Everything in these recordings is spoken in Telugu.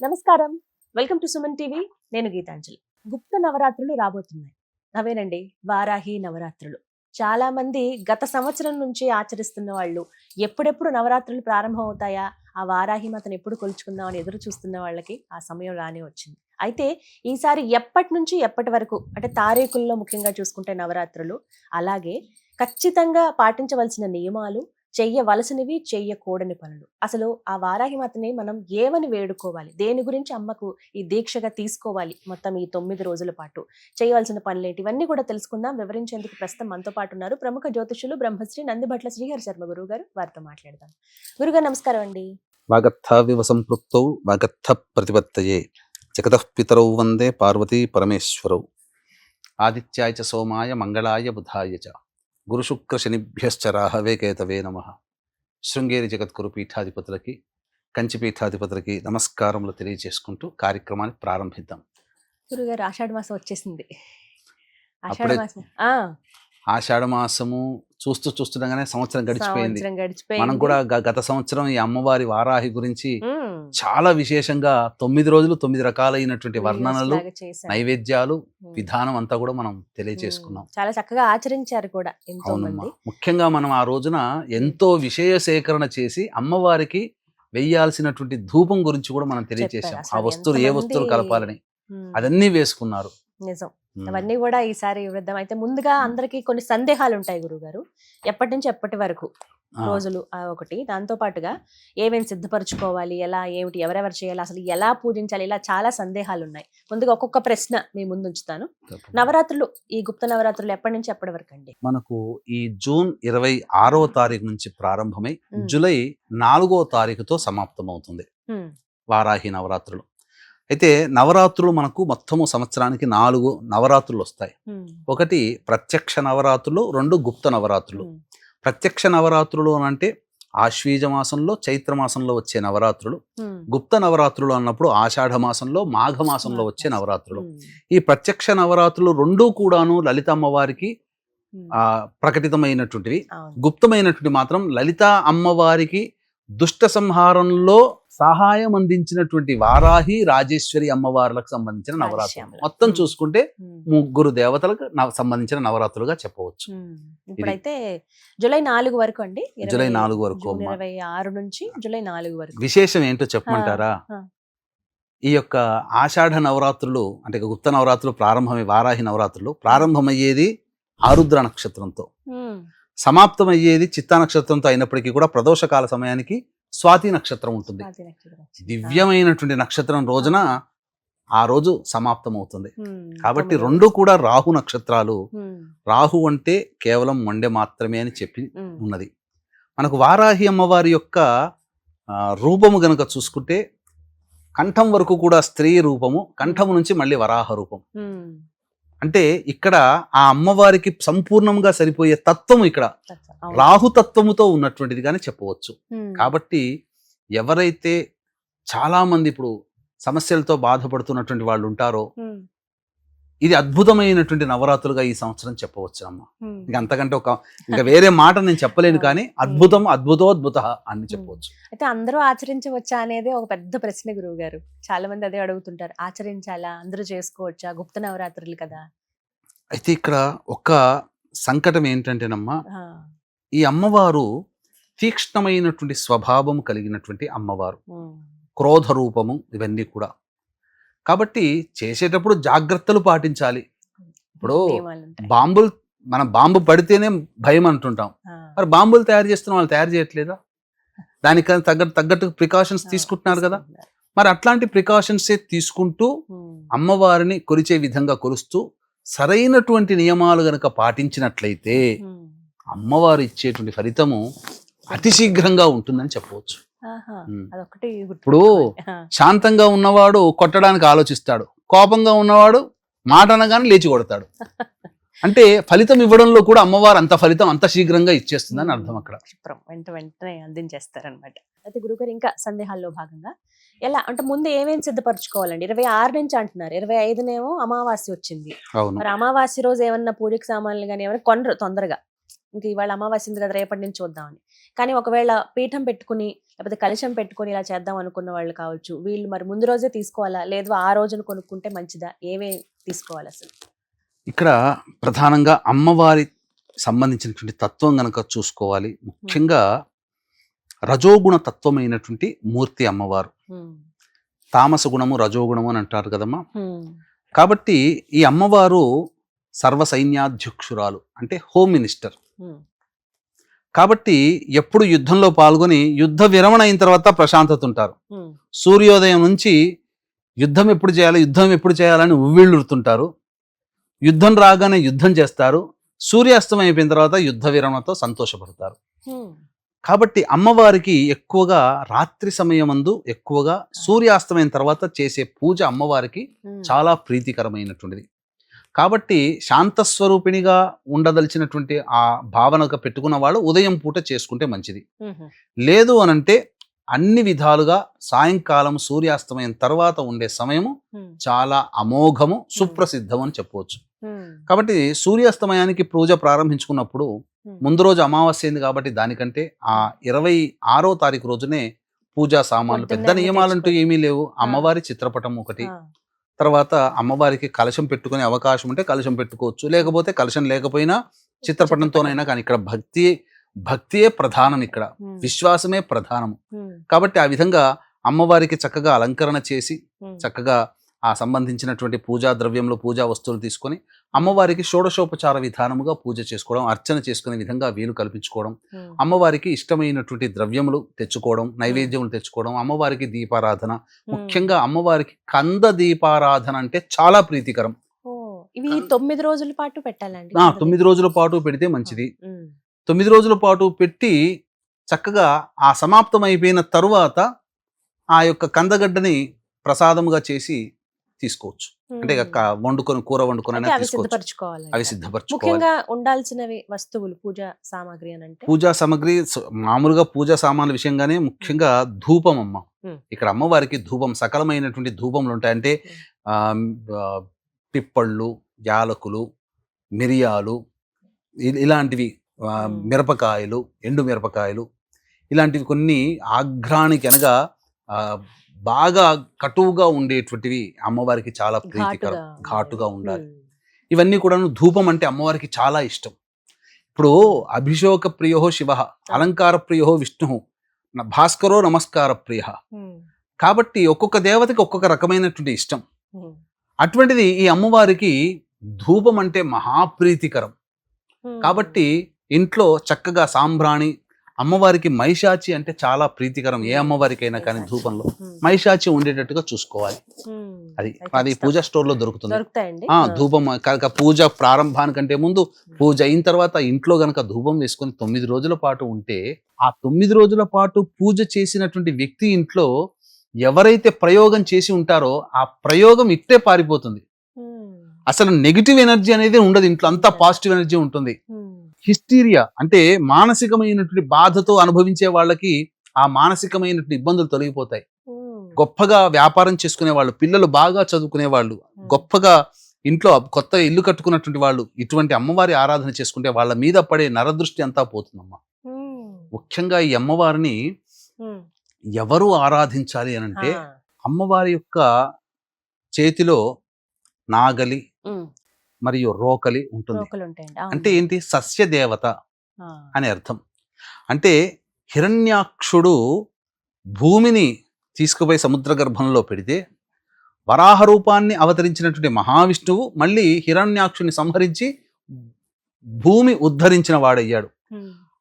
నమస్కారం. Welcome to Suman TV. నేను గీతాంజలి. గుప్త నవరాత్రులు రాబోతున్నాయి. అవేనండి? వారాహి నవరాత్రులు. చాలా మంది గత సంవత్సరం నుంచి ఆచరిస్తున్న వాళ్ళు ఎప్పుడెప్పుడు నవరాత్రులు ప్రారంభం అవుతాయా ఆ వారాహి మాతను ఎప్పుడు కొలుచుకుందామని ఎదురు చూస్తున్న వాళ్ళకి ఆ సమయం రానే వచ్చింది. అయితే ఈసారి ఎప్పటి నుంచి ఎప్పటి వరకు అంటే తారీఖుల్లో ముఖ్యంగా చూసుకుంటే నవరాత్రులు అలాగే ఖచ్చితంగా పాటించవలసిన నియమాలు చెయ్యవలసినవి చెయ్యకూడని పనులు. అసలు ఆ వారాహిమాతని మనం ఏమని వేడుకోవాలి? దేని గురించి అమ్మకు ఈ దీక్షగా తీసుకోవాలి మొత్తం ఈ తొమ్మిది రోజుల పాటు? చేయవలసిన పనులేంటి? ఇవన్నీ కూడా తెలుసుకుందాం. వివరించేందుకు ప్రస్తుతం మనతో పాటు ఉన్నారు ప్రముఖ జ్యోతిషులు బ్రహ్మశ్రీ నందిభట్ల శ్రీహరి శర్మ గురువు గారు. వారితో మాట్లాడదాం. గురుగారు నమస్కారం అండి. వాగర్థావివ సంపృక్తౌ వాగర్థ ప్రతిపత్తయే. జగతఃపితరౌ వందే పార్వతీ పరమేశ్వరౌ. ఆదిత్యాయ చ సోమాయ మంగళాయ బుధాయ చ. గురుశుక్ర శనిభ్యశ్చ రాహవే కేతవే నమ. శృంగేరి జగద్గురు పీఠాధిపతులకి కంచి పీఠాధిపతులకి నమస్కారములు తెలియజేసుకుంటూ కార్యక్రమాన్ని ప్రారంభిద్దాం. గురుగారు ఆషాఢ మాసం వచ్చేసింది. అప్పుడే- ఆషాఢ మాసము చూస్తూ చూస్తుండగానే సంవత్సరం గడిచిపోయింది. మనం కూడా గత సంవత్సరం ఈ అమ్మవారి వారాహి గురించి చాలా విశేషంగా తొమ్మిది రోజులు తొమ్మిది రకాలైనటువంటి వర్ణనలు. నైవేద్యాలు. విధానం అంతా కూడా మనం తెలియజేసుకున్నాం. చాలా చక్కగా ఆచరించారు కూడా అవునమ్మా. ముఖ్యంగా మనం ఆ రోజున ఎంతో విషయ సేకరణ చేసి అమ్మవారికి వెయ్యాల్సినటువంటి ధూపం గురించి కూడా మనం తెలియజేసాం అసలు ఆ వస్తువులు ఏ వస్తువులు కలపాలని. అదన్నీ వేసుకున్నారు. నిజం. అవన్నీ కూడా ఈసారి వివరిద్దాం అయితే ముందుగా అందరికి కొన్ని సందేహాలు ఉంటాయి గురుగారు ఎప్పటి నుంచి ఎప్పటి వరకు రోజులు ఒకటి. దాంతో పాటుగా ఏమేమి సిద్ధపరచుకోవాలి ఎలా ఏమిటి ఎవరెవరు చేయాలి అసలు ఎలా పూజించాలి ఇలా చాలా సందేహాలు ఉన్నాయి ముందుగా ఒక్కొక్క ప్రశ్న మీ ముందు ఉంచుతాను. నవరాత్రులు ఈ గుప్త నవరాత్రులు ఎప్పటి నుంచి ఎప్పటి వరకు అండి? మనకు ఈ జూన్ ఇరవై ఆరవ తారీఖు నుంచి ప్రారంభమై. జూలై నాలుగో తారీఖుతో సమాప్తమవుతుంది. ఉమ్, వారాహి నవరాత్రులు. అయితే నవరాత్రులు మనకు మొత్తము సంవత్సరానికి నాలుగు నవరాత్రులు వస్తాయి. ఒకటి ప్రత్యక్ష నవరాత్రులు రెండు గుప్త నవరాత్రులు. ప్రత్యక్ష నవరాత్రులు అంటే ఆశ్వీజ మాసంలో చైత్ర మాసంలో వచ్చే నవరాత్రులు. గుప్త నవరాత్రులు అన్నప్పుడు ఆషాఢ మాసంలో మాఘ మాసంలో వచ్చే నవరాత్రులు. ఈ ప్రత్యక్ష నవరాత్రులు రెండూ కూడాను లలిత అమ్మవారికి ప్రకటితమైనటువంటివి. గుప్తమైనటువంటి మాత్రం లలిత అమ్మవారికి దుష్ట సంహారంలో సహాయం అందించినటువంటి వారాహి రాజేశ్వరి అమ్మవార్లకు సంబంధించిన నవరాత్రులు. మొత్తం. చూసుకుంటే ముగ్గురు దేవతలకు సంబంధించిన నవరాత్రులుగా చెప్పవచ్చు. ఇప్పుడైతే జూలై నాలుగు వరకు అండి జూలై నాలుగు వరకు. ఇరవై ఆరు నుంచి జూలై నాలుగు వరకు విశేషం ఏంటో చెప్పమంటారా. ఈ యొక్క ఆషాఢ నవరాత్రులు అంటే గుప్త నవరాత్రులు ప్రారంభమై వారాహి నవరాత్రులు ప్రారంభమయ్యేది ఆరుద్ర నక్షత్రంతో సమాప్తమయ్యేది చిత్తా నక్షత్రంతో అయినప్పటికీ కూడా ప్రదోషకాల సమయానికి స్వాతి నక్షత్రం ఉంటుంది. దివ్యమైనటువంటి నక్షత్రం రోజున ఆ రోజు సమాప్తమవుతుంది. ఉమ్, కాబట్టి రెండు కూడా రాహు నక్షత్రాలు రాహు అంటే కేవలం మొండె మాత్రమే అని చెప్పి ఉన్నది. మనకు వారాహి అమ్మవారి యొక్క రూపము గనుక చూసుకుంటే కంఠం వరకు కూడా స్త్రీ రూపము కంఠము నుంచి మళ్ళీ వరాహ రూపం. అంటే ఇక్కడ ఆ అమ్మవారికి సంపూర్ణంగా సరిపోయే తత్వము ఇక్కడ తత్వం. అవును. రాహుతత్వముతో ఉన్నటువంటిది కానీ చెప్పవచ్చు కాబట్టి ఎవరైతే చాలా మంది ఇప్పుడు సమస్యలతో బాధపడుతున్నటువంటి వాళ్ళు ఉంటారో ఇది అద్భుతమైనటువంటి నవరాత్రులుగా ఈ సంవత్సరం చెప్పవచ్చు అమ్మ. ఇంకా అంతకంటే ఒక ఇంకా వేరే మాట నేను చెప్పలేను కానీ అద్భుతం అద్భుతోద్భుత అని చెప్పవచ్చు. అయితే అందరూ ఆచరించవచ్చా అనేది ఒక పెద్ద ప్రశ్న గురువు గారు చాలా మంది అదే అడుగుతుంటారు. ఆచరించాలా? అందరూ చేసుకోవచ్చా? గుప్త నవరాత్రులు కదా? అయితే ఇక్కడ ఒక సంకటం ఏంటంటేనమ్మా ఈ అమ్మవారు తీక్ష్ణమైనటువంటి స్వభావం కలిగినటువంటి అమ్మవారు. క్రోధ రూపము ఇవన్నీ కూడా. కాబట్టి చేసేటప్పుడు జాగ్రత్తలు పాటించాలి. ఇప్పుడు. బాంబులు మన బాంబు పడితేనే భయం అంటుంటాం. మరి బాంబులు తయారు చేస్తున్న వాళ్ళు తయారు చేయట్లేదా? దానికి తగ్గట్టు తగ్గట్టు ప్రికాషన్స్ తీసుకుంటున్నారు కదా. మరి అట్లాంటి ప్రికాషన్స్ తీసుకుంటూ అమ్మవారిని కొలిచే విధంగా కొలుస్తూ సరైనటువంటి నియమాలు గనక పాటించినట్లయితే అమ్మవారు ఇచ్చేటువంటి ఫలితము అతి శీఘ్రంగా ఉంటుందని చెప్పవచ్చు. ఇప్పుడు శాంతంగా ఉన్నవాడు కొట్టడానికి ఆలోచిస్తాడు. కోపంగా ఉన్నవాడు మాట అనగానే లేచి కొడతాడు. అంటే ఫలితం ఇవ్వడంలో కూడా అమ్మవారు అంత ఫలితం అంత శీఘ్రంగా ఇచ్చేస్తుందని అర్థం అక్కడ. వెంట వెంటనే అందించేస్తారనమాట అయితే గురుగారు ఇంకా సందేహాల్లో భాగంగా ఎలా అంటే ముందు ఏమేమి సిద్ధపరచుకోవాలండి? ఇరవై ఆరు నుంచి అంటున్నారు. ఇరవై ఐదునేమో అమావాస్య వచ్చింది. మరి అమావాస్య రోజు ఏమన్నా పూజకి సామాన్లు కానీ ఏమైనా కొనరు తొందరగా. ఇంక ఇవాళ అమావాస్య ఉంది కదా రేపటి నుంచి చూద్దామని. కానీ ఒకవేళ పీఠం పెట్టుకుని లేకపోతే కలశం పెట్టుకుని ఇలా చేద్దాం అనుకున్న వాళ్ళు కావచ్చు వీళ్ళు మరి ముందు రోజే తీసుకోవాలా? లేదు ఆ రోజున కొనుక్కుంటే మంచిదా? ఏమే తీసుకోవాలి అసలు? ఇక్కడ ప్రధానంగా అమ్మవారి సంబంధించినటువంటి తత్వం గనక చూసుకోవాలి. ముఖ్యంగా రజోగుణ తత్వమైనటువంటి మూర్తి అమ్మవారు. తామస గుణము రజోగుణము అని అంటారు కదమ్మా. కాబట్టి ఈ అమ్మవారు సర్వ సైన్యాధ్యక్షురాలు అంటే హోమ్ మినిస్టర్. కాబట్టి ఎప్పుడు యుద్ధంలో పాల్గొని యుద్ధ విరమణ అయిన తర్వాత ప్రశాంతత ఉంటారు. సూర్యోదయం నుంచి యుద్ధం ఎప్పుడు చేయాలి యుద్ధం ఎప్పుడు చేయాలని ఉవ్విళ్ళురుతుంటారు. యుద్ధం రాగానే యుద్ధం చేస్తారు. సూర్యాస్తం అయిపోయిన తర్వాత యుద్ధ విరమణతో సంతోషపడతారు. కాబట్టి అమ్మవారికి ఎక్కువగా రాత్రి సమయమందు ఎక్కువగా సూర్యాస్తమైన తర్వాత చేసే పూజ అమ్మవారికి చాలా ప్రీతికరమైనటువంటిది. కాబట్టి శాంతస్వరూపిణిగా ఉండదలిచినటువంటి ఆ భావనగా పెట్టుకున్న వాళ్ళు ఉదయం పూట చేసుకుంటే మంచిది. లేదు అనంటే అన్ని విధాలుగా సాయంకాలం సూర్యాస్తమయం తర్వాత ఉండే సమయము చాలా అమోఘము సుప్రసిద్ధం అని చెప్పవచ్చు. కాబట్టి సూర్యాస్తమయానికి పూజ ప్రారంభించుకున్నప్పుడు ముందు రోజు అమావాస్య అయింది కాబట్టి దానికంటే ఆ ఇరవై ఆరో తారీఖు రోజునే పూజా సామాన్లు పెద్ద నియమాలంటూ. ఏమీ లేవు. అమ్మవారి చిత్రపటం ఒకటి తర్వాత అమ్మవారికి కలశం పెట్టుకునే అవకాశం ఉంటే కలశం పెట్టుకోవచ్చు. లేకపోతే కలశం లేకపోయినా చిత్రపటంతోనైనా కానీ ఇక్కడ భక్తి భక్తియే ప్రధానం ఇక్కడ. విశ్వాసమే ప్రధానము. కాబట్టి ఆ విధంగా అమ్మవారికి చక్కగా అలంకరణ చేసి చక్కగా ఆ సంబంధించినటువంటి పూజా ద్రవ్యంలో పూజా వస్తువులు తీసుకొని అమ్మవారికి షోడశోపచార విధానముగా పూజ చేసుకోవడం అర్చన చేసుకునే విధంగా వీలు కల్పించుకోవడం అమ్మవారికి ఇష్టమైనటువంటి ద్రవ్యములు తెచ్చుకోవడం నైవేద్యములు తెచ్చుకోవడం అమ్మవారికి దీపారాధన. ముఖ్యంగా అమ్మవారికి కంద దీపారాధన అంటే చాలా ప్రీతికరం. ఇవి తొమ్మిది రోజుల పాటు పెట్టాలండి తొమ్మిది రోజుల పాటు పెడితే మంచిది. తొమ్మిది రోజుల పాటు పెట్టి చక్కగా ఆ సమాప్తం అయిపోయిన తరువాత ఆ యొక్క కందగడ్డని ప్రసాదముగా చేసి తీసుకోవచ్చు. అంటే వండుకొని కూర వండుకొని అవి సిద్ధపరచుకోవాలి అవి సిద్ధపరచుకోవాలి. ముఖ్యంగా ఉండాల్సినవి వస్తువులు పూజ సామాగ్రి అని అంటే? పూజా సామాగ్రి మామూలుగా పూజా సామాన్ల విషయంగానే ముఖ్యంగా ధూపం అమ్మ. ఇక్కడ అమ్మవారికి ధూపం సకలమైనటువంటి ధూపములు ఉంటాయి అంటే పిప్పళ్ళు యాలకులు మిరియాలు ఇలాంటివి. మిరపకాయలు ఎండు మిరపకాయలు ఇలాంటివి కొన్ని ఆఘ్రానికి అనగా ఆ, బాగా కటువుగా ఉండేటువంటివి అమ్మవారికి చాలా ప్రీతికరం ఘాటుగా ఉండాలి. ఇవన్నీ కూడా ధూపం అంటే అమ్మవారికి చాలా ఇష్టం. ఇప్పుడు అభిషోక ప్రియో శివ అలంకార ప్రియో విష్ణు భాస్కరో నమస్కార ప్రియ. కాబట్టి ఒక్కొక్క దేవతకి ఒక్కొక్క రకమైనటువంటి ఇష్టం. అటువంటిది ఈ అమ్మవారికి ధూపం అంటే మహాప్రీతికరం. కాబట్టి ఇంట్లో చక్కగా సాంబ్రాణి అమ్మవారికి మైషాచి అంటే చాలా ప్రీతికరం. ఏ అమ్మవారికైనా కానీ ధూపంలో ఉమ్, మైషాచి ఉండేటట్టుగా చూసుకోవాలి. అది అది పూజా స్టోర్లో దొరుకుతుంది ఆ ధూపం కనుక పూజ ప్రారంభానికంటే ముందు పూజ అయిన తర్వాత ఇంట్లో గనక ధూపం వేసుకొని తొమ్మిది రోజుల పాటు ఉంటే ఆ తొమ్మిది రోజుల పాటు పూజ చేసినటువంటి వ్యక్తి ఇంట్లో ఎవరైతే ప్రయోగం చేసి ఉంటారో ఆ ప్రయోగం ఇట్టే పారిపోతుంది. అసలు నెగిటివ్ ఎనర్జీ అనేది ఉండదు. ఇంట్లో అంతా పాజిటివ్ ఎనర్జీ ఉంటుంది. హిస్టీరియా అంటే మానసికమైనటువంటి బాధతో అనుభవించే వాళ్ళకి ఆ మానసికమైనటువంటి ఇబ్బందులు తొలగిపోతాయి. గొప్పగా వ్యాపారం చేసుకునే వాళ్ళు పిల్లలు బాగా చదువుకునే వాళ్ళు గొప్పగా ఇంట్లో కొత్త ఇల్లు కట్టుకున్నటువంటి వాళ్ళు ఇటువంటి అమ్మవారి ఆరాధన చేసుకుంటే వాళ్ళ మీద పడే నరదృష్టి అంతా పోతుందమ్మా. ముఖ్యంగా ఈ అమ్మవారిని ఎవరు ఆరాధించాలి అని అంటే అమ్మవారి యొక్క చేతిలో నాగలి మరియు రోకలి ఉంటుంది. అంటే ఏంటి? సస్య దేవత ఆ, అని అర్థం. అంటే హిరణ్యాక్షుడు భూమిని తీసుకుపోయి సముద్ర గర్భంలో పెడితే వరాహ రూపాన్ని అవతరించినటువంటి మహావిష్ణువు మళ్ళీ హిరణ్యాక్షుని సంహరించి భూమి ఉద్ధరించిన వాడయ్యాడు.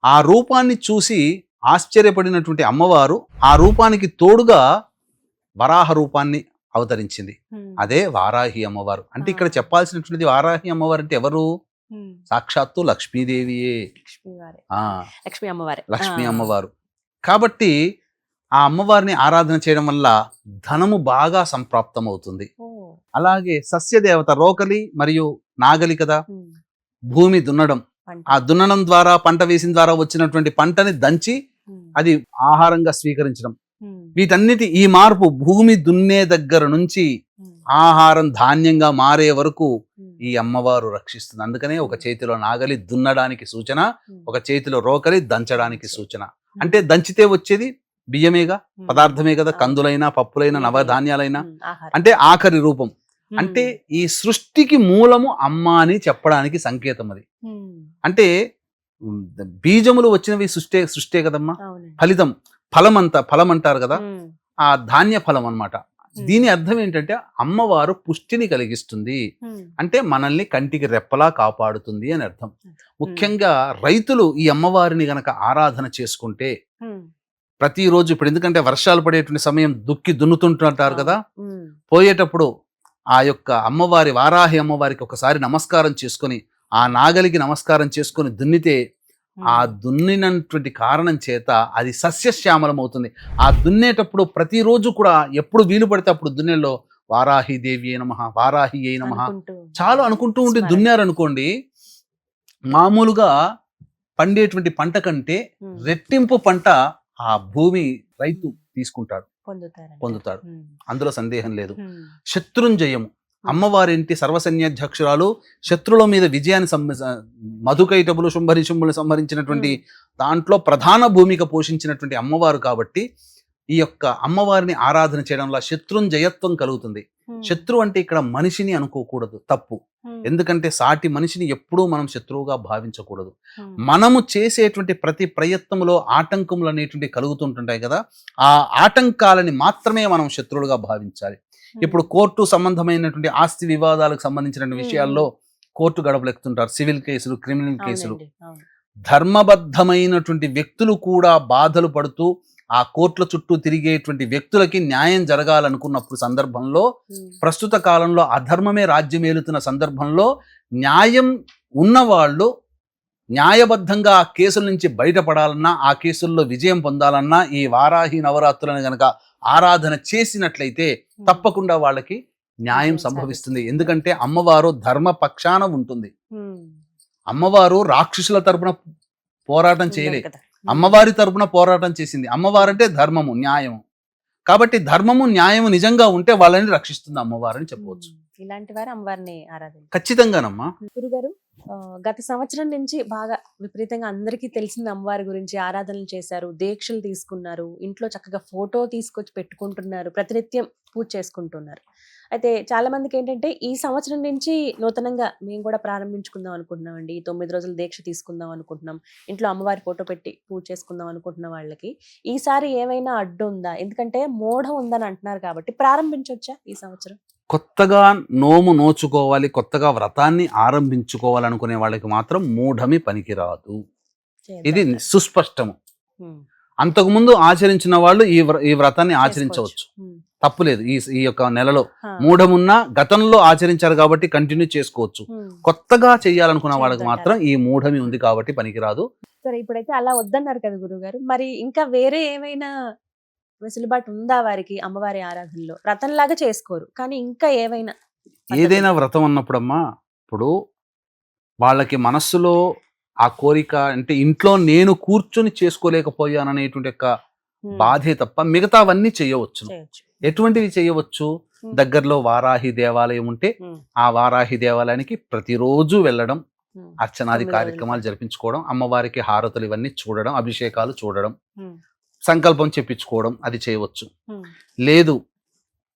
ఆ రూపాన్ని చూసి ఆశ్చర్యపడినటువంటి అమ్మవారు ఆ రూపానికి తోడుగా వరాహ రూపాన్ని అవతరించింది. అదే వారాహి అమ్మవారు. అంటే ఇక్కడ చెప్పాల్సినటువంటిది వారాహి అమ్మవారు అంటే ఎవరు సాక్షాత్తు లక్ష్మీదేవియే. లక్ష్మీ అమ్మవారే. లక్ష్మీ అమ్మవారు. కాబట్టి ఆ అమ్మవారిని ఆరాధన చేయడం వల్ల ధనము బాగా సంప్రాప్తం అవుతుంది అలాగే సస్యదేవత రోకలి మరియు నాగలి కదా? భూమి దున్నడం. ఆ దున్నడం ద్వారా పంట వేసిన ద్వారా వచ్చినటువంటి పంటని దంచి అది ఆహారంగా స్వీకరించడం. వీటన్నిటి ఈ మార్పు భూమి దున్నే దగ్గర నుంచి ఆహారం ధాన్యంగా మారే వరకు ఈ అమ్మవారు రక్షిస్తుంది. అందుకనే ఒక చేతిలో నాగలి దున్నడానికి సూచన ఒక చేతిలో రోకలి దంచడానికి సూచన. అంటే దంచితే వచ్చేది బియ్యమేగా. పదార్థమే కదా. కందులైనా పప్పులైనా. నవధాన్యాలైనా. అంటే ఆఖరి రూపం. అంటే ఈ సృష్టికి మూలము అమ్మ అని చెప్పడానికి సంకేతం అది. అంటే బీజములు వచ్చినవి సృష్టే సృష్టే కదమ్మా. ఫలితం. ఫలం అంత ఫలం అంటారు కదా ఆ ధాన్య ఫలం అన్నమాట. ఉమ్, దీని అర్థం ఏంటంటే అమ్మవారు పుష్టిని కలిగిస్తుంది. అంటే మనల్ని కంటికి రెప్పలా కాపాడుతుంది అని అర్థం. ముఖ్యంగా రైతులు ఈ అమ్మవారిని గనక ఆరాధన చేసుకుంటే ప్రతిరోజు ఇప్పుడు ఎందుకంటే వర్షాలు పడేటువంటి సమయం దుక్కి దున్నుతుంటారు కదా? పోయేటప్పుడు ఆ యొక్క అమ్మవారి వారాహి అమ్మవారికి ఒకసారి నమస్కారం చేసుకొని ఆ నాగలికి నమస్కారం చేసుకొని దున్నితే ఆ దున్నినటువంటి కారణం చేత అది సస్యశ్యామలం అవుతుంది ఆ దున్నేటప్పుడు ప్రతిరోజు కూడా ఎప్పుడు వీలు పడితే అప్పుడు దున్నెలో వారాహి దేవి అయిన మహా వారాహి అయిన మహా చాలు అనుకుంటూ ఉండి. దున్నారనుకోండి మామూలుగా పండేటువంటి పంట కంటే రెట్టింపు పంట ఆ భూమి రైతు తీసుకుంటాడు. పొందుతాడు. అందులో సందేహం లేదు. శత్రుంజయము. అమ్మవారింటి సర్వసైన్యాధ్యక్షురాలు శత్రుల మీద విజయాన్ని మధుకైటబులు శుంభరి శుంభులు సంహరించినటువంటి దాంట్లో ప్రధాన భూమిక పోషించినటువంటి అమ్మవారు కాబట్టి ఈ యొక్క అమ్మవారిని ఆరాధన చేయడంలో శత్రుంజయత్వం కలుగుతుంది. ఉమ్, శత్రు అంటే ఇక్కడ మనిషిని అనుకోకూడదు తప్పు. ఎందుకంటే సాటి మనిషిని ఎప్పుడూ మనం శత్రువుగా భావించకూడదు. మనము చేసేటువంటి ప్రతి ప్రయత్నంలో ఆటంకములు అనేటువంటి కలుగుతుంటుంటాయి కదా ఆ ఆటంకాలని మాత్రమే మనం శత్రువులుగా భావించాలి. ఇప్పుడు కోర్టు సంబంధమైనటువంటి ఆస్తి వివాదాలకు సంబంధించిన విషయాల్లో కోర్టు గడపలెక్కుతుంటారు సివిల్ కేసులు క్రిమినల్ కేసులు. ధర్మబద్ధమైనటువంటి వ్యక్తులు కూడా బాధలు పడుతూ ఆ కోర్టుల చుట్టూ తిరిగేటువంటి వ్యక్తులకి న్యాయం జరగాలనుకున్నప్పుడు సందర్భంలో ప్రస్తుత కాలంలో అధర్మమే రాజ్యమేలుతున్న సందర్భంలో న్యాయం ఉన్నవాళ్ళు న్యాయబద్ధంగా ఆ కేసుల నుంచి బయటపడాలన్నా ఆ కేసుల్లో విజయం పొందాలన్నా ఈ వారాహి నవరాత్రులను గనక ఆరాధన చేసినట్లయితే తప్పకుండా వాళ్ళకి న్యాయం సంభవిస్తుంది. ఎందుకంటే అమ్మవారు ధర్మ పక్షాన ఉంటుంది. అమ్మవారు రాక్షసుల తరపున పోరాటం చేయలే. అమ్మవారి తరపున పోరాటం చేసింది. అమ్మవారు అంటే ధర్మము న్యాయము. కాబట్టి ధర్మము న్యాయము నిజంగా ఉంటే వాళ్ళని రక్షిస్తుంది అమ్మవారని చెప్పవచ్చు. ఇలాంటి వారు అమ్మవారిని ఆరాధన ఖచ్చితంగానమ్మా. గురుగారు గత సంవత్సరం నుంచి బాగా విపరీతంగా అందరికీ తెలిసింది అమ్మవారి గురించి ఆరాధనలు చేశారు దీక్షలు తీసుకున్నారు ఇంట్లో చక్కగా ఫోటో తీసుకొచ్చి పెట్టుకుంటున్నారు ప్రతినిత్యం పూజ చేసుకుంటున్నారు. అయితే చాలా మందికి ఏంటంటే ఈ సంవత్సరం నుంచి నూతనంగా మేము కూడా ప్రారంభించుకుందాం అనుకుంటున్నామండి ఈ తొమ్మిది రోజులు దీక్ష తీసుకుందాం అనుకుంటున్నాం ఇంట్లో అమ్మవారి ఫోటో పెట్టి పూజ చేసుకుందాం అనుకుంటున్న వాళ్ళకి. ఈసారి ఏమైనా అడ్డు ఉందా? ఎందుకంటే మూఢం ఉందని అంటున్నారు కాబట్టి ప్రారంభించవచ్చా ఈ సంవత్సరం? కొత్తగా నోము నోచుకోవాలి కొత్తగా వ్రతాన్ని ఆరంభించుకోవాలనుకునే వాళ్ళకి మాత్రం మూఢమి పనికిరాదు. ఇది. సుస్పష్టము. అంతకుముందు ఆచరించిన వాళ్ళు ఈ ఈ వ్రతాన్ని ఆచరించవచ్చు. తప్పులేదు. ఈ ఈ యొక్క నెలలో మూఢమున్నా గతంలో ఆచరించారు కాబట్టి కంటిన్యూ చేసుకోవచ్చు. కొత్తగా చేయాలనుకున్న వాళ్ళకి మాత్రం ఈ మూఢమి ఉంది కాబట్టి పనికిరాదు. సరే ఇప్పుడైతే అలా వద్దన్నారు కదా గురుగారు మరి ఇంకా వేరే ఏమైనా వెసులుబాటు ఉందా వారికి అమ్మవారి ఆరాధనలో? రథంలాగా చేసుకోరు. కానీ ఇంకా ఏవైనా ఏదైనా వ్రతం అన్నప్పుడమ్మా ఇప్పుడు వాళ్ళకి మనస్సులో ఆ కోరిక అంటే ఇంట్లో నేను కూర్చొని చేసుకోలేకపోయాను అనేటువంటి యొక్క బాధే తప్ప మిగతావన్నీ చేయవచ్చు ఎటువంటివి చేయవచ్చు? దగ్గరలో వారాహి దేవాలయం ఉంటే ఆ వారాహి దేవాలయానికి ప్రతిరోజు వెళ్ళడం అర్చనాది కార్యక్రమాలు. జరిపించుకోవడం అమ్మవారికి హారతులు ఇవన్నీ చూడడం అభిషేకాలు చూడడం. సంకల్పం చెప్పించుకోవడం అది చేయవచ్చు. ఉమ్, లేదు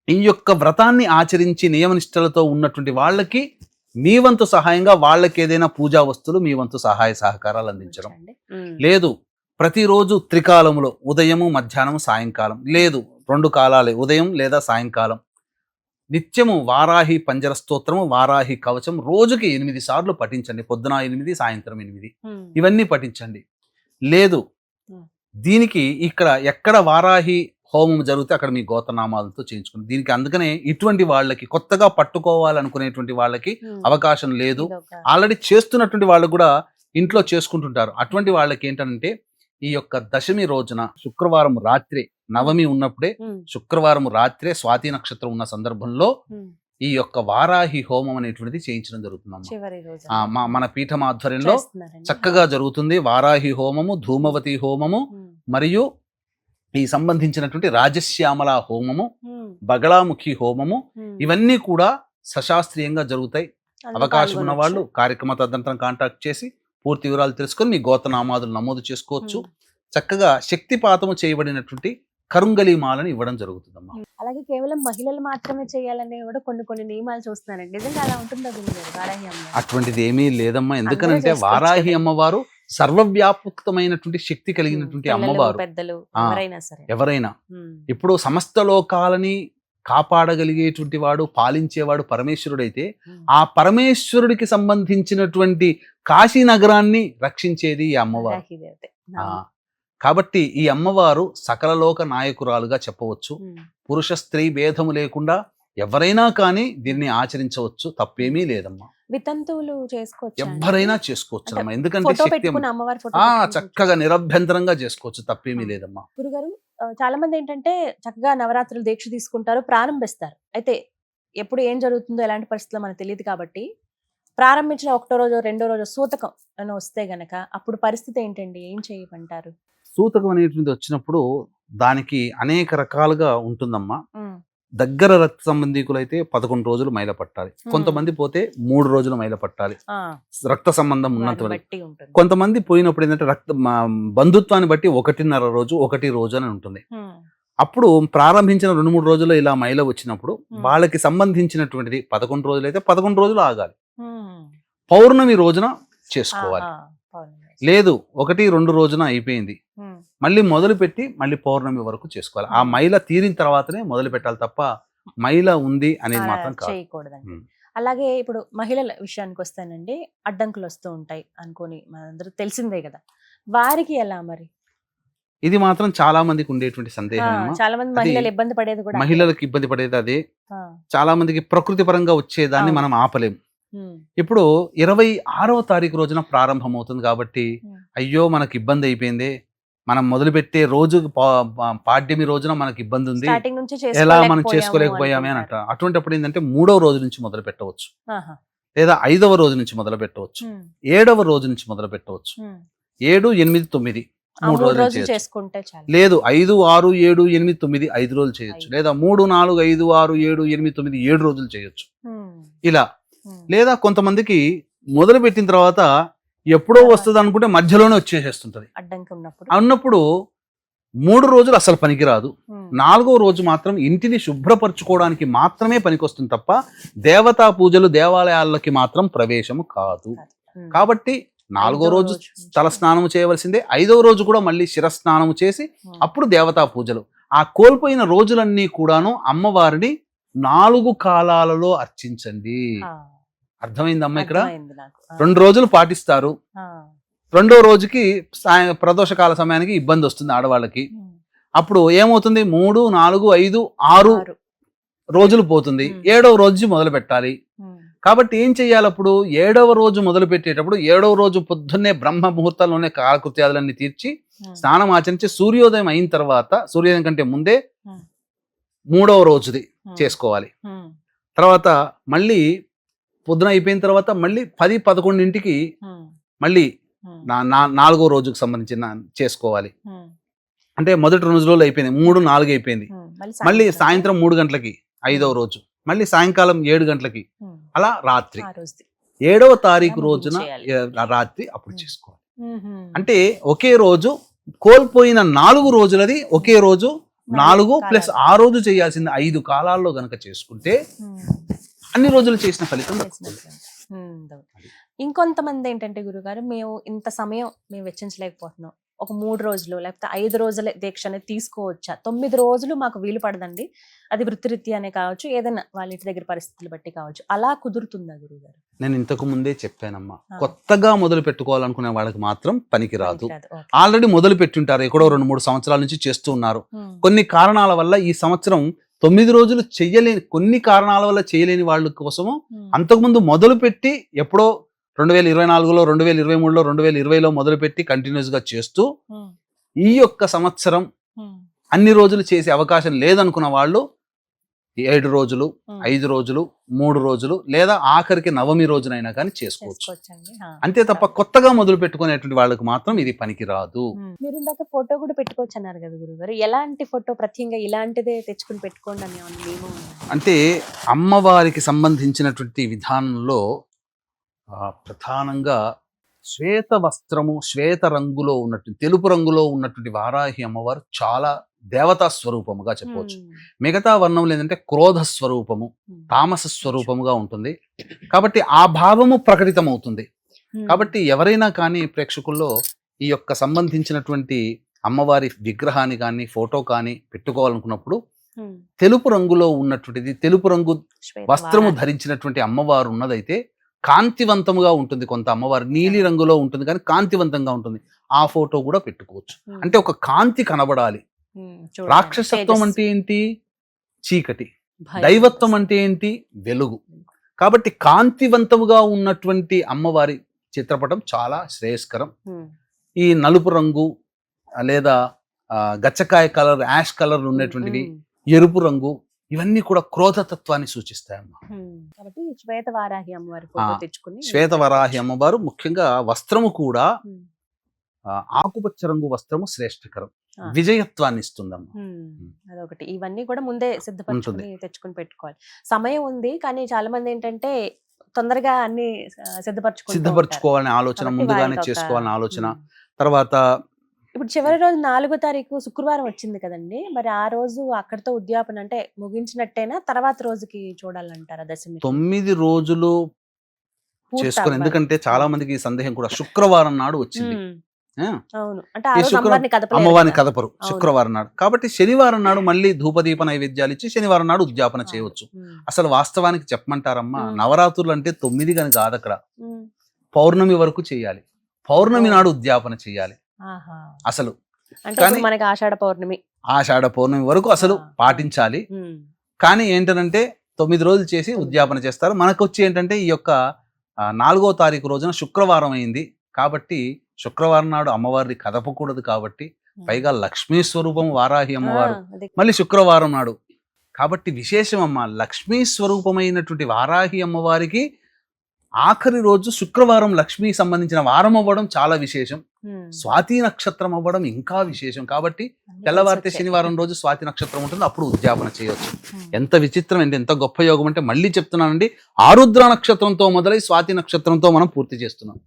ఈ యొక్క వ్రతాన్ని ఆచరించి నియమనిష్టలతో ఉన్నటువంటి వాళ్ళకి మీ వంతు సహాయంగా వాళ్ళకి ఏదైనా పూజా వస్తువులు మీ వంతు సహాయ సహకారాలు అందించడం. ఉమ్, లేదు ప్రతిరోజు త్రికాలములో ఉదయము మధ్యాహ్నం సాయంకాలం. లేదు రెండు కాలాలే ఉదయం లేదా సాయంకాలం. నిత్యము వారాహి పంజర స్తోత్రము వారాహి కవచం రోజుకి ఎనిమిది సార్లు పఠించండి. పొద్దున ఎనిమిది సాయంత్రం ఎనిమిది. ఉమ్, ఇవన్నీ పఠించండి. లేదు Hmm. దీనికి ఇక్కడ ఎక్కడ వారాహి హోమం జరిగితే అక్కడ మీ గోతనామాలతో చేయించుకోండి దీనికి అందుకనే ఇటువంటి వాళ్ళకి కొత్తగా పట్టుకోవాలనుకునేటువంటి వాళ్ళకి అవకాశం లేదు. ఆల్రెడీ చేస్తున్నటువంటి వాళ్ళు కూడా ఇంట్లో చేసుకుంటుంటారు. అటువంటి వాళ్ళకి ఏంటంటే ఈ యొక్క దశమి రోజున శుక్రవారం రాత్రి నవమి ఉన్నప్పుడే శుక్రవారం రాత్రే స్వాతి నక్షత్రం ఉన్న సందర్భంలో ఈ యొక్క వారాహి హోమం అనేటువంటిది చేయించడం మా మన పీఠం ఆధ్వర్యంలో. చక్కగా జరుగుతుంది వారాహి హోమము ధూమవతి హోమము మరియు ఈ సంబంధించినటువంటి రాజశ్యామల హోమము బగళాముఖి హోమము. ఇవన్నీ కూడా సశాస్త్రీయంగా జరుగుతాయి. అవకాశం ఉన్న వాళ్ళు. కార్యక్రమ తదనంతరం కాంటాక్ట్ చేసి పూర్తి వివరాలు తెలుసుకొని మీ గోతనామాదులు నమోదు చేసుకోవచ్చు. చక్కగా శక్తిపాతము చేయబడినటువంటి కరుంగలి మాలను ఇవ్వడం జరుగుతుందమ్మా. అలాగే కేవలం మహిళలు మాత్రమే చేయాలనే కూడా కొన్ని కొన్ని నియమాలు చూస్తున్నారండి. నిజంగా అలా ఉంటుందా గురుగారు వారాహి అమ్మ? అటువంటిది ఏమీ లేదమ్మా. ఎందుకనంటే వారాహి. అమ్మవారు సర్వవ్యాపకమైనటువంటి శక్తి కలిగినటువంటి అమ్మవారు. పెద్దలు. ఎవరైనా సరే. ఎవరైనా. ఇప్పుడు సమస్త లోకాలని కాపాడగలిగేటువంటి వాడు పాలించేవాడు పరమేశ్వరుడైతే. ఆ పరమేశ్వరుడికి సంబంధించినటువంటి కాశీ నగరాన్ని రక్షించేది ఈ అమ్మవారు. కాబట్టి ఈ అమ్మవారు సకల లోక నాయకురాలుగా చెప్పవచ్చు. పురుష స్త్రీ భేదము లేకుండా ఎవరైనా కానీ దీన్ని ఆచరించవచ్చు. తప్పేమీ లేదమ్మా. వితంతువులు చేసుకోవచ్చు ఎవరైనా చేసుకోవచ్చు అమ్మా. ఎందుకంటే చక్కగా నిరభ్యంతరంగా చేసుకోవచ్చు. తప్పేమీ. లేదమ్మా. గురుగారు చాలా మంది ఏంటంటే చక్కగా నవరాత్రులు దీక్ష తీసుకుంటారు ప్రారంభిస్తారు. అయితే ఎప్పుడు ఏం జరుగుతుందో ఎలాంటి పరిస్థితుల్లో మనకు తెలియదు కాబట్టి ప్రారంభించిన ఒకటో రోజు రెండో రోజు సూతకం అని వస్తే గనక అప్పుడు పరిస్థితి ఏంటండి? ఏం చేయమంటారు? సూతకం అనేటువంటిది వచ్చినప్పుడు దానికి అనేక రకాలుగా ఉంటుందమ్మా. దగ్గర రక్త సంబంధీకులు అయితే పదకొండు రోజులు మైల పట్టాలి. కొంతమంది పోతే మూడు రోజులు మైల పట్టాలి. రక్త సంబంధం ఉన్నంత కొంతమంది పోయినప్పుడు ఏంటంటే రక్త బంధుత్వాన్ని బట్టి ఒకటిన్నర రోజు ఒకటి రోజు అని ఉంటుంది. అప్పుడు ప్రారంభించిన రెండు మూడు రోజుల్లో ఇలా మైల వచ్చినప్పుడు. వాళ్ళకి సంబంధించినటువంటిది పదకొండు రోజులు అయితే పదకొండు రోజులు ఆగాలి. పౌర్ణమి రోజున చేసుకోవాలి. లేదు ఒకటి రెండు రోజున అయిపోయింది మళ్ళీ మొదలు పెట్టి మళ్ళీ పౌర్ణమి వరకు చేసుకోవాలి ఆ. మైల తీరిన తర్వాతనే మొదలు పెట్టాలి తప్ప మైల ఉంది అనేది మాత్రం కాదు చేయకూడదండి. అలాగే ఇప్పుడు మహిళల విషయానికి వస్తానండి అడ్డంకులు వస్తూ ఉంటాయి అనుకోని మనందరూ తెలిసిందే కదా వారికి ఎలా మరి ఇది మాత్రం చాలా మందికి ఉండేటువంటి సందేహం. చాలా మంది మహిళలు ఇబ్బంది పడేది కూడా. మహిళలకు ఇబ్బంది పడేది అదే చాలా మందికి ప్రకృతి పరంగా వచ్చేదాన్ని. మనం ఆపలేం ఉమ్, ఇప్పుడు ఇరవై ఆరవ తారీఖు రోజున ప్రారంభమవుతుంది కాబట్టి. అయ్యో మనకి ఇబ్బంది అయిపోయింది మనం మొదలుపెట్టే రోజు పాడ్యమి రోజున మనకి ఇబ్బంది ఉంది ఎలా మనం చేసుకోలేకపోయాము అని. అంటారు అటువంటిప్పుడు ఏంటంటే మూడవ రోజు నుంచి మొదలు పెట్టవచ్చు లేదా ఐదవ రోజు నుంచి మొదలు పెట్టవచ్చు ఏడవ రోజు నుంచి మొదలు పెట్టవచ్చు. ఏడు ఎనిమిది తొమ్మిది మూడు రోజులు. చేసుకుంటే లేదు ఐదు ఆరు ఏడు ఎనిమిది తొమ్మిది ఐదు రోజులు చేయొచ్చు. లేదా మూడు నాలుగు ఐదు ఆరు ఏడు ఎనిమిది తొమ్మిది ఏడు రోజులు చేయొచ్చు ఇలా. లేదా కొంతమందికి మొదలు పెట్టిన తర్వాత ఎప్పుడో వస్తుంది అనుకుంటే మధ్యలోనే వచ్చేసేస్తుంటది. అన్నప్పుడు మూడు రోజులు అసలు పనికిరాదు. ఉమ్, నాలుగో రోజు మాత్రం ఇంటిని శుభ్రపరచుకోవడానికి మాత్రమే పనికొస్తుంది తప్ప దేవతా పూజలు దేవాలయాలకి మాత్రం ప్రవేశము కాదు. కాబట్టి నాలుగో రోజు. తల స్నానము చేయవలసిందే. ఐదవ రోజు కూడా మళ్ళీ శిరస్నానము చేసి అప్పుడు దేవతా పూజలు. ఆ కోల్పోయిన రోజులన్నీ కూడాను అమ్మవారిని నాలుగు కాలాలలో అర్చించండి. అర్థమైందమ్మా ఇక్కడ? రెండు రోజులు పాటిస్తారు. రెండో రోజుకి సాయ ప్రదోషకాల సమయానికి ఇబ్బంది వస్తుంది ఆడవాళ్ళకి. అప్పుడు ఏమవుతుంది? మూడు నాలుగు ఐదు ఆరు. రోజులు పోతుంది. ఏడవ రోజు మొదలు పెట్టాలి. కాబట్టి ఏం చెయ్యాలి అప్పుడు? ఏడవ రోజు మొదలు పెట్టేటప్పుడు ఏడవ రోజు పొద్దున్నే బ్రహ్మ ముహూర్తాల్లోనే కాలకృత్యాలన్నీ తీర్చి స్నానం ఆచరించి సూర్యోదయం అయిన తర్వాత సూర్యోదయం కంటే ముందే. మూడవ రోజుది చేసుకోవాలి. తర్వాత మళ్ళీ పొద్దున అయిపోయిన తర్వాత మళ్ళీ పది పదకొండింటికి మళ్ళీ నా నా- నాలుగో రోజుకు సంబంధించిన చేసుకోవాలి. అంటే మొదటి రెండు రోజులు అయిపోయింది. మూడు నాలుగు అయిపోయింది. మళ్ళీ సాయంత్రం. మూడు గంటలకి ఐదవ రోజు. మళ్ళీ సాయంకాలం ఏడు గంటలకి. అలా రాత్రి. ఏడవ తారీఖు రోజున రాత్రి అప్పుడు. చేసుకోవాలి. అంటే ఒకే రోజు కోల్పోయిన నాలుగు రోజులది ఒకే రోజు నాలుగు ప్లస్. ఆ రోజు చేయాల్సింది ఐదు కాలాల్లో గనక చేసుకుంటే అన్ని రోజులు చేసిన ఫలితం. ఇంకొంతమంది ఏంటంటే గురుగారు మేము ఇంత సమయం మేము వెచ్చించలేకపోతున్నాం. ఒక మూడు రోజులు లేకపోతే ఐదు రోజుల దీక్ష అనేది తీసుకోవచ్చా? తొమ్మిది రోజులు మాకు వీలు పడదండి. అది వృత్తిరీత్యానే కావచ్చు ఏదైనా వాళ్ళ ఇంటి దగ్గర పరిస్థితులు బట్టి కావచ్చు. అలా కుదురుతుందా గురుగారు? నేను ఇంతకు ముందే చెప్పానమ్మా. కొత్తగా మొదలు పెట్టుకోవాలనుకునే వాళ్ళకి మాత్రం పనికి రాదు. ఆల్రెడీ మొదలు పెట్టుంటారు ఎక్కడో రెండు మూడు సంవత్సరాల నుంచి చేస్తూ ఉన్నారు. కొన్ని కారణాల వల్ల ఈ సంవత్సరం తొమ్మిది రోజులు చెయ్యలేని కొన్ని కారణాల వల్ల చేయలేని వాళ్ళ కోసము అంతకుముందు మొదలు పెట్టి ఎప్పుడో రెండు వేల ఇరవై నాలుగులో రెండు వేల ఇరవై మూడులో రెండు వేల ఇరవైలో మొదలు పెట్టి కంటిన్యూస్గా చేస్తూ ఈ యొక్క సంవత్సరం అన్ని రోజులు చేసే అవకాశం లేదనుకున్న వాళ్ళు ఏడు రోజులు. ఐదు రోజులు మూడు రోజులు లేదా ఆఖరికి నవమి రోజునైనా కానీ చేసుకోవచ్చు. అంతే తప్ప కొత్తగా మొదలు పెట్టుకునేటువంటి వాళ్ళకి మాత్రం ఇది పనికి రాదు ఉమ్. మీరు ఇందాక ఫోటో కూడా పెట్టుకోవచ్చు అన్నారు కదా గురుగారు ఎలాంటి ఫోటో ప్రత్యేకంగా ఇలాంటిదే తెచ్చుకుని పెట్టుకోండి అని? అంటే అమ్మవారికి సంబంధించినటువంటి విధానంలో ప్రధానంగా శ్వేత వస్త్రము శ్వేత రంగులో ఉన్నట్టు తెలుపు రంగులో ఉన్నటువంటి వారాహి అమ్మవారు చాలా దేవతా స్వరూపముగా చెప్పవచ్చు. మిగతా వర్ణం లేదంటే క్రోధ స్వరూపము తామస స్వరూపముగా ఉంటుంది. కాబట్టి ఆ భావము ప్రకటితమవుతుంది. కాబట్టి ఎవరైనా కానీ ప్రేక్షకుల్లో ఈ యొక్క సంబంధించినటువంటి అమ్మవారి విగ్రహాన్ని కానీ ఫోటో కానీ పెట్టుకోవాలనుకున్నప్పుడు తెలుపు రంగులో ఉన్నటువంటిది తెలుపు రంగు వస్త్రము. ధరించినటువంటి అమ్మవారు ఉన్నదైతే కాంతివంతముగా ఉంటుంది కొంత అమ్మవారు. నీలి రంగులో ఉంటుంది కానీ కాంతివంతంగా ఉంటుంది. ఆ ఫోటో కూడా పెట్టుకోవచ్చు. అంటే ఒక కాంతి కనబడాలి. రాక్షసత్వం అంటే ఏంటి? చీకటి. దైవత్వం అంటే ఏంటి? వెలుగు. కాబట్టి కాంతివంతముగా ఉన్నటువంటి అమ్మవారి చిత్రపటం చాలా శ్రేయస్కరం. ఈ నలుపు రంగు లేదా గచ్చకాయ కలర్ యాష్ కలర్ ఉన్నటువంటివి ఎరుపు రంగు ఇవన్నీ కూడా క్రోధతత్వాన్ని సూచిస్తాయమ్మా ఉమ్. కాబట్టి శ్వేత వారాహి అమ్మవారి ఫోటో ఆ, తెచ్చుకుని శ్వేతవరాహి అమ్మవారు ముఖ్యంగా వస్త్రము కూడా ఆకుపచ్చ రంగు వస్త్రము శ్రేష్టకరం. విజయత్వాన్ని ఇస్తుందమ్మా అదొకటి. ఇవన్నీ కూడా ముందే సిద్ధపరచుకుని తెచ్చుకుని పెట్టుకోవాలి. సమయం ఉంది కానీ చాలా మంది ఏంటంటే తొందరగా అన్ని ఉంటారు. సిద్ధపరచుకోవాలనే ఆలోచన ముందుగానే చేసుకోవాలనే ఆలోచన. తర్వాత ఇప్పుడు చివరి రోజు నాలుగో తారీఖు శుక్రవారం వచ్చింది కదండి. మరి ఆ రోజు అక్కడితో ఉద్యాపన అంటే ముగించినట్టేనా? తర్వాత రోజుకి చూడాలంటారా దశమి? తొమ్మిది రోజులు చేసుకుని. ఎందుకంటే చాలా మందికి ఈ సందేహం కూడా శుక్రవారం నాడు వచ్చింది. అవును. అంటే అమ్మవారిని. కదపరు. శుక్రవారం నాడు. కాబట్టి శనివారం నాడు మళ్ళీ ధూపదీప నైవేద్యాలు ఇచ్చి శనివారం నాడు ఉద్యాపన. చేయవచ్చు. అసలు వాస్తవానికి చెప్పమంటారమ్మా మ్మ్. నవరాత్రులు అంటే తొమ్మిది కనుక కాదు అక్కడ పౌర్ణమి వరకు చేయాలి. పౌర్ణమి. నాడు ఉద్యాపన చేయాలి. అసలు. కానీ- మనకి ఆషాఢ పౌర్ణమి. ఆషాఢ పౌర్ణమి వరకు అసలు. పాటించాలి. కానీ ఏంటంటే తొమ్మిది రోజులు చేసి ఉద్యాపన చేస్తారు. మనకు వచ్చి ఏంటంటే ఈ యొక్క నాలుగో తారీఖు రోజున శుక్రవారం అయింది. కాబట్టి శుక్రవారం నాడు అమ్మవారిని కదపకూడదు కాబట్టి. పైగా లక్ష్మీ స్వరూపం వారాహి అమ్మవారు. మళ్ళీ శుక్రవారం నాడు కాబట్టి విశేషం అమ్మ లక్ష్మీ స్వరూపమైనటువంటి వారాహి అమ్మవారికి ఆఖరి రోజు శుక్రవారం లక్ష్మీ సంబంధించిన వారం అవ్వడం చాలా విశేషం. స్వాతి నక్షత్రం అవ్వడం ఇంకా విశేషం కాబట్టి తెల్లవారితే. శనివారం రోజు స్వాతి నక్షత్రం ఉంటుంది. అప్పుడు ఉద్యాపన చేయొచ్చు. ఎంత విచిత్రం అంటే ఎంత గొప్ప యోగం అంటే మళ్ళీ చెప్తున్నానండి. ఆరుద్ర నక్షత్రంతో మొదలై స్వాతి నక్షత్రంతో మనం పూర్తి చేస్తున్నాం.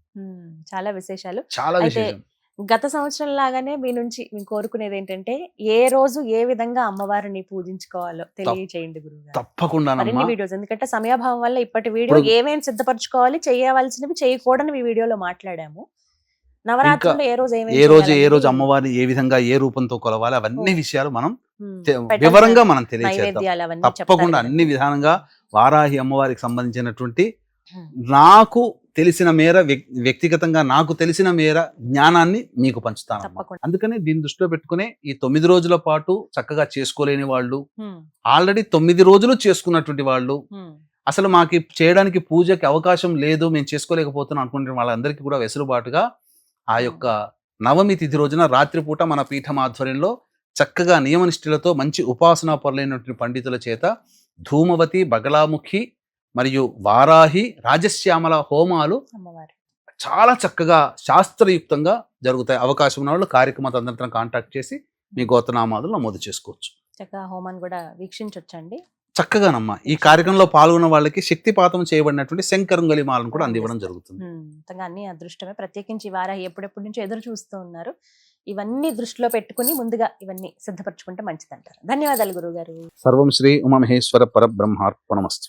చాలా విశేషాలు. చాలా విశేషం. గత సంవత్సరం లాగానే మీ నుంచి మేము కోరుకునేది ఏంటంటే ఏ రోజు ఏ విధంగా అమ్మవారిని పూజించుకోవాలో తెలియచేయండి గురువు తప్పకుండానమ్మా. మరిన్ని వీడియోస్ ఎందుకంటే సమయాభావం వల్ల ఇప్పటి వీడియో ఏమేమి సిద్ధపరచుకోవాలి చేయవలసినవి చేయకూడని ఈ వీడియోలో మాట్లాడాము. నవరాత్రులు ఏ రోజు ఏ రోజు ఏ రోజు అమ్మవారిని ఏ విధంగా ఏ రూపంతో కొలవాలి అవన్నీ. విషయాలు మనం. వివరంగా మనం తెలియజేద్దాం తప్పకుండా అన్ని విధానంగా వారాహి అమ్మవారికి సంబంధించినటువంటి నాకు తెలిసిన మేర వ్యక్- వ్యక్తిగతంగా నాకు తెలిసిన మేర జ్ఞానాన్ని మీకు పంచుతాను. అందుకని దీన్ని దృష్టిలో పెట్టుకునే ఈ తొమ్మిది రోజుల పాటు చక్కగా చేసుకోలేని వాళ్ళు ఆల్రెడీ తొమ్మిది రోజులు చేసుకున్నటువంటి వాళ్ళు అసలు మాకు చేయడానికి పూజకి అవకాశం లేదు మేము చేసుకోలేకపోతున్నాం అనుకుంటున్న వాళ్ళందరికీ కూడా వెసులుబాటుగా ఆ యొక్క నవమి తిథి రోజున రాత్రిపూట మన పీఠం ఆధ్వర్యంలో చక్కగా నియమనిష్ఠులతో మంచి ఉపాసనా పరులైనటువంటి పండితుల చేత ధూమవతి బగలాముఖి మరియు వారాహి రాజశ్యామల హోమాలు అమ్మవారు. చాలా చక్కగా శాస్త్రయుక్తంగా జరుగుతాయి. అవకాశం ఉన్న వాళ్ళు కార్యక్రమ తదనంతరం కాంటాక్ట్ చేసి మీ గోతనామాదులు నమోదు చేసుకోవచ్చు. చక్కగా హోమాన్ని కూడా వీక్షించొచ్చండి. చక్కగానమ్మా. ఈ కార్యక్రమంలో పాల్గొన్న వాళ్ళకి శక్తిపాతం చేయబడినటువంటి శంకరంగలి మాలను కూడా అందివ్వడం జరుగుతుంది. అన్ని అదృష్టమే. ప్రత్యేకించి వారాహి ఎప్పుడెప్పటి నుంచి ఎదురు చూస్తూ ఉన్నారు. ఇవన్నీ దృష్టిలో పెట్టుకుని ముందుగా ఇవన్నీ సిద్ధపరచుకుంటే మంచిదంటారు. ధన్యవాదాలు గురువు గారు సర్వం శ్రీ ఉమామహేశ్వర పరబ్రహ్మార్పణమస్తు.